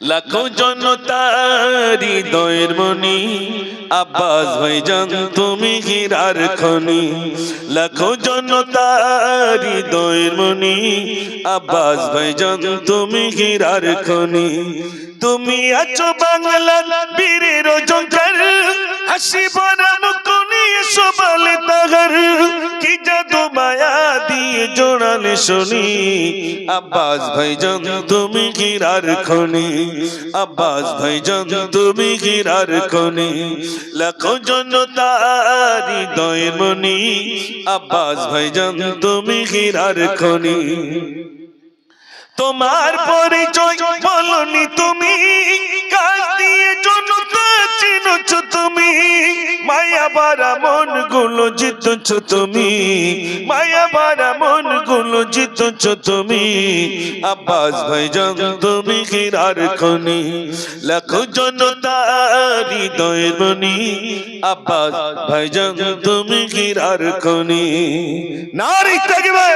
লাখো জনতার হৃদয়ের মনি আব্বাস ভাইজান তুমি হীরার খনি। লাখো জনতার হৃদয়ের মনি আব্বাস ভাইজান তুমি হীরার খনি। তুমি আছো বাংলা বীরের জঙ্কার হাসি ভরা মুখ নিয়ে সবালে মায়া দিয়ে জোড়ালে শুনি। আব্বাস ভাইজান, তুমি গিরার খনি। আব্বাস ভাইজান, তুমি গিরার খনি। লাখো জনতার হৃদয়ের মনি। আব্বাস ভাইজান, তুমি গিরার খনি। তোমার পরিচয় বলনি তুমি। কাজ দিয়ে জনতা চিনছ তুমি। মায়া বারা মনগুলো জিতছ তুমি। মায়া বারা মনগুলো জিতছ তুমি। আব্বাস ভাইজান তুমি গিরার খনি। লাখো জনতার হৃদয়ের মনি আব্বাস ভাইজান তুমি গিরার খনি। নারী থাকবে